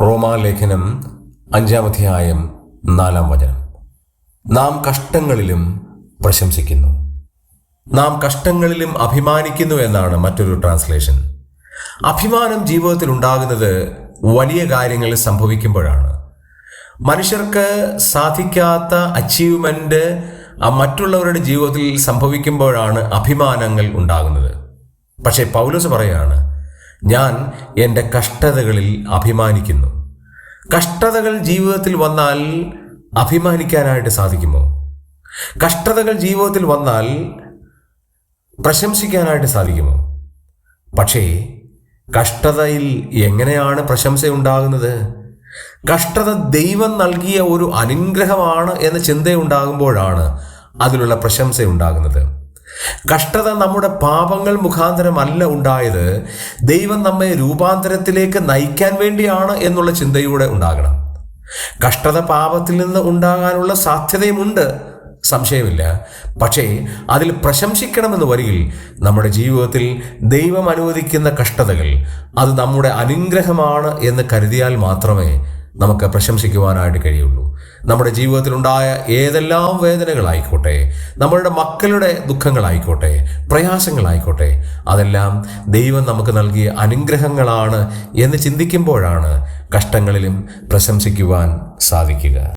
റോമാലേഖനം അഞ്ചാമധ്യായം നാലാം വചനം. നാം കഷ്ടങ്ങളിലും പ്രശംസിക്കുന്നു. നാം കഷ്ടങ്ങളിലും അഭിമാനിക്കുന്നു എന്നാണ് മറ്റൊരു ട്രാൻസ്ലേഷൻ. അഭിമാനം ജീവിതത്തിൽ ഉണ്ടാകുന്നത് വലിയ കാര്യങ്ങൾ സംഭവിക്കുമ്പോഴാണ്. മനുഷ്യർക്ക് സാധിക്കാത്ത അച്ചീവ്മെന്റ് മറ്റുള്ളവരുടെ ജീവിതത്തിൽ സംഭവിക്കുമ്പോഴാണ് അഭിമാനങ്ങൾ ഉണ്ടാകുന്നത്. പക്ഷേ പൗലോസ് പറയാണ് ഞാൻ എന്റെ കഷ്ടതകളിൽ അഭിമാനിക്കുന്നു. കഷ്ടതകൾ ജീവിതത്തിൽ വന്നാൽ അഭിമാനിക്കാനായിട്ട് സാധിക്കുമോ? കഷ്ടതകൾ ജീവിതത്തിൽ വന്നാൽ പ്രശംസിക്കാനായിട്ട് സാധിക്കുമോ? പക്ഷേ കഷ്ടതയിൽ എങ്ങനെയാണ് പ്രശംസ ഉണ്ടാകുന്നത് കഷ്ടത ദൈവം നൽകിയ ഒരു അനുഗ്രഹമാണ് എന്ന ചിന്തയുണ്ടാകുമ്പോഴാണ് അതിലുള്ള പ്രശംസ ഉണ്ടാകുന്നത് കഷ്ടത നമ്മുടെ പാപങ്ങൾ മുഖാന്തരമല്ല ഉണ്ടായത്. ദൈവം നമ്മെ രൂപാന്തരത്തിലേക്ക് നയിക്കാൻ വേണ്ടിയാണ് എന്നുള്ള ചിന്തയോടെ ഉണ്ടാകണം. കഷ്ടത പാപത്തിൽ നിന്ന് ഉണ്ടാകാനുള്ള സാധ്യതയുമുണ്ട്. സംശയമില്ല. പക്ഷേ അതിൽ പ്രശംസിക്കണമെന്ന് വരികിൽ നമ്മുടെ ജീവിതത്തിൽ ദൈവം അനുവദിക്കുന്ന കഷ്ടതകൾ അത് നമ്മുടെ അനുഗ്രഹമാണ് എന്ന് കരുതിയാൽ മാത്രമേ നമുക്ക് പ്രശംസിക്കുവാനായിട്ട് കഴിയുള്ളൂ. നമ്മുടെ ജീവിതത്തിലുണ്ടായ ഏതെല്ലാം വേദനകളായിക്കോട്ടെ നമ്മളുടെ മക്കളുടെ ദുഃഖങ്ങളായിക്കോട്ടെ പ്രയാസങ്ങളായിക്കോട്ടെ അതെല്ലാം ദൈവം നമുക്ക് നൽകിയ അനുഗ്രഹങ്ങളാണ് എന്ന് ചിന്തിക്കുമ്പോഴാണ് കഷ്ടങ്ങളിലും പ്രശംസിക്കുവാൻ സാധിക്കുക.